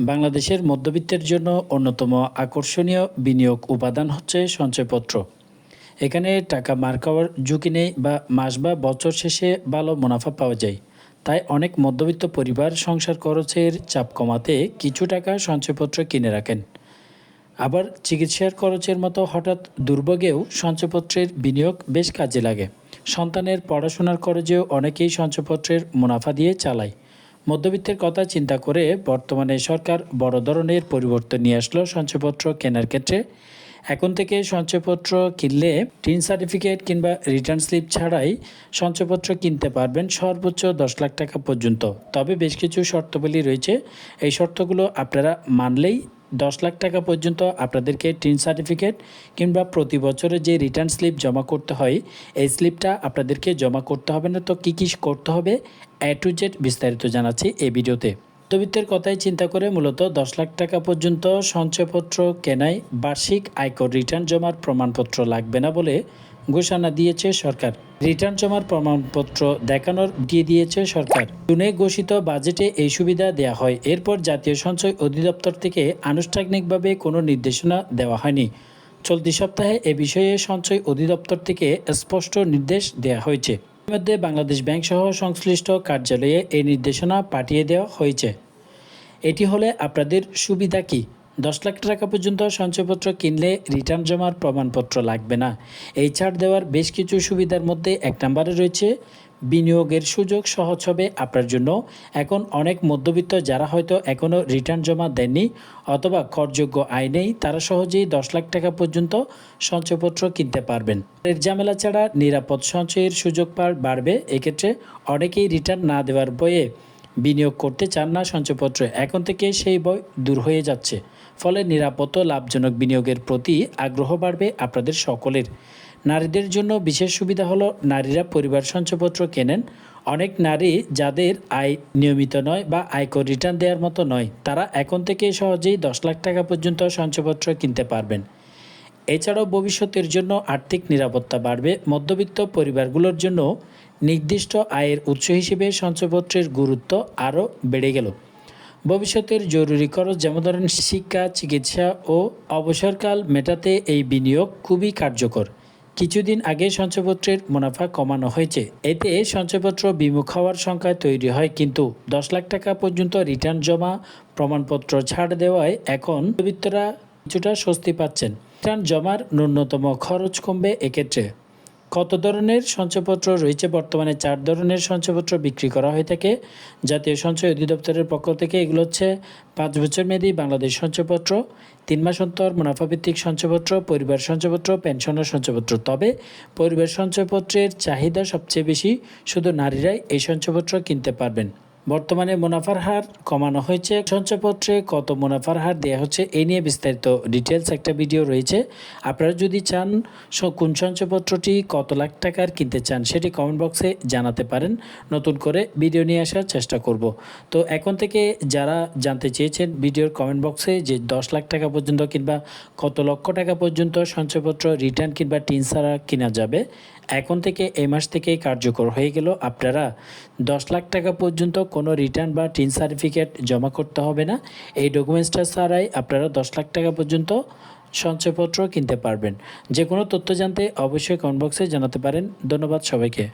বাংলাদেশের মধ্যবিত্তের জন্য অন্যতম আকর্ষণীয় বিনিয়োগ উপাদান হচ্ছে সঞ্চয়পত্র। এখানে টাকা মার খাওয়ার ঝুঁকি নেই বা মাস বা বছর শেষে ভালো মুনাফা পাওয়া যায়। তাই অনেক মধ্যবিত্ত পরিবার সংসার খরচের চাপ কমাতে কিছু টাকা সঞ্চয়পত্র কিনে রাখেন। আবার চিকিৎসার খরচের মতো হঠাৎ দুর্ভোগেও সঞ্চয়পত্রের বিনিয়োগ বেশ কাজে লাগে। সন্তানের পড়াশোনার খরচেও অনেকেই সঞ্চয়পত্রের মুনাফা দিয়ে চালায়। মধ্যবিত্তের কথা চিন্তা করে বর্তমানে সরকার বড় ধরনের পরিবর্তন নিয়ে আসলো সঞ্চয়পত্র কেনার ক্ষেত্রে। এখন থেকে সঞ্চয়পত্র কিনলে টিন সার্টিফিকেট কিংবা রিটার্ন স্লিপ ছাড়াই সঞ্চয়পত্র কিনতে পারবেন সর্বোচ্চ দশ লাখ টাকা পর্যন্ত। তবে বেশ কিছু শর্তাবলী রয়েছে। এই শর্তগুলো আপনারা মানলেই দশ লাখ টাকা পর্যন্ত আপনাদেরকে টিন সার্টিফিকেট কিংবা প্রতি বছরে যে রিটার্ন স্লিপ জমা করতে হয়, এই স্লিপটা আপনাদেরকে জমা করতে হবে না। তো কী কী করতে হবে? এ টু জেড বিস্তারিত জানাচ্ছি এই ভিডিওতে। মধ্যবিত্তের কথাই চিন্তা করে মূলত দশ লাখ টাকা পর্যন্ত সঞ্চয়পত্র কেনায় বার্ষিক আয়কর রিটার্ন জমার প্রমাণপত্র লাগবে না বলে ঘোষণা দিয়েছে সরকার। রিটার্ন জমার প্রমাণপত্র দেখানোর দিয়ে দিয়েছে সরকার। জুনে ঘোষিত বাজেটে এই সুবিধা দেওয়া হয়। এরপর জাতীয় সঞ্চয় অধিদপ্তর থেকে আনুষ্ঠানিকভাবে কোনো নির্দেশনা দেওয়া হয়নি। চলতি সপ্তাহে এ বিষয়ে সঞ্চয় অধিদপ্তর থেকে স্পষ্ট নির্দেশ দেওয়া হয়েছে। মধ্যে বাংলাদেশ ব্যাংক সহ সংশ্লিষ্ট কার্যালয়ে এই নির্দেশনা পাঠিয়ে দেওয়া হয়েছে। এটি হলে আপনাদের সুবিধা কি? দশ লাখ টাকা পর্যন্ত সঞ্চয়পত্র কিনলে রিটার্ন জমার প্রমাণপত্র লাগবে না। এই ছাড় দেওয়ার বেশ কিছু সুবিধার মধ্যে এক নম্বরে রয়েছে, বিনিয়োগের সুযোগ সহজ হবে আপনার জন্য। এখন অনেক মধ্যবিত্ত যারা হয়তো এখনও রিটার্ন জমা দেননি অথবা করযোগ্য আয় নেই, তারা সহজেই দশ লাখ টাকা পর্যন্ত সঞ্চয়পত্র কিনতে পারবেন। এর ঝামেলা ছাড়া নিরাপদ সঞ্চয়ের সুযোগ পার বাড়বে। এক্ষেত্রে অনেকেই রিটার্ন না দেওয়ার বয়ে বিনিয়োগ করতে চান না সঞ্চয়পত্রে। এখন থেকে সেই বই দূর হয়ে যাচ্ছে। ফলে নিরাপদ লাভজনক বিনিয়োগের প্রতি আগ্রহ বাড়বে আপনাদের সকলের। নারীদের জন্য বিশেষ সুবিধা হলো নারীরা পরিবার সঞ্চয়পত্র কেনেন। অনেক নারী যাদের আয় নিয়মিত নয় বা আয়কর রিটার্ন দেওয়ার মতো নয়, তারা এখন থেকে সহজেই দশ লাখ টাকা পর্যন্ত সঞ্চয়পত্র কিনতে পারবেন। এছাড়াও ভবিষ্যতের জন্য আর্থিক নিরাপত্তা বাড়বে। মধ্যবিত্ত পরিবারগুলোর জন্য নির্দিষ্ট আয়ের উৎস হিসেবে সঞ্চয়পত্রের গুরুত্ব আরও বেড়ে গেল। ভবিষ্যতের জরুরি খরচ যেমন ধরেন শিক্ষা, চিকিৎসা ও অবসরকাল মেটাতে এই বিনিয়োগ খুবই কার্যকর। কিছুদিন আগে সঞ্চয়পত্রের মুনাফা কমানো হয়েছে। এতে সঞ্চয়পত্র বিমুখ হওয়ার সংখ্যা তৈরি হয়, কিন্তু দশ লাখ টাকা পর্যন্ত রিটার্ন জমা, প্রমাণপত্র ছাড় দেওয়ায় এখন মধ্যবিত্তরা কিছুটা স্বস্তি পাচ্ছেন। রিটার্ন জমার ন্যূনতম খরচ কমবে এক্ষেত্রে। কত ধরনের সঞ্চয়পত্র রয়েছে? বর্তমানে চার ধরনের সঞ্চয়পত্র বিক্রি করা হয়ে থাকে। জাতীয় সঞ্চয় অধিদপ্তরের পক্ষ থেকে এগুলো হচ্ছে পাঁচ বছর মেয়াদী বাংলাদেশ সঞ্চয়পত্র তিন মাস অন্তর মুনাফাভিত্তিক সঞ্চয়পত্র পরিবার সঞ্চয়পত্র পেনশনের সঞ্চয়পত্র তবে পরিবার সঞ্চয়পত্রের চাহিদা সবচেয়ে বেশি শুধু নারীরাই এই সঞ্চয়পত্র কিনতে পারবেন। বর্তমানে মুনাফার হার কমানো হয়েছে। সঞ্চয়পত্রে কত মুনাফার হার দেওয়া হচ্ছে এই নিয়ে বিস্তারিত ডিটেলস একটা ভিডিও রয়েছে। আপনারা যদি চান কোন সঞ্চয়পত্রটি কত লাখ টাকার কিনতে চান, সেটি কমেন্ট বক্সে জানাতে পারেন। নতুন করে ভিডিও নিয়ে আসার চেষ্টা করব। তো এখন থেকে যারা জানতে চেয়েছেন ভিডিওর কমেন্ট বক্সে যে দশ লাখ টাকা পর্যন্ত কিংবা কত লক্ষ টাকা পর্যন্ত সঞ্চয়পত্র রিটার্ন কিংবা টিন ছাড়া কেনা যাবে, এখন থেকে এই মাস থেকেই কার্যকর হয়ে গেল। আপনারা দশ লাখ টাকা পর্যন্ত কোনো রিটার্ন বা টিন সার্টিফিকেট জমা করতে হবে না। এই ডকুমেন্টসটা ছাড়াই আপনারা দশ লাখ টাকা পর্যন্ত সঞ্চয়পত্র কিনতে পারবেন। যে কোনো তথ্য জানতে অবশ্যই কমেন্ট বক্সে জানাতে পারেন। ধন্যবাদ সবাইকে।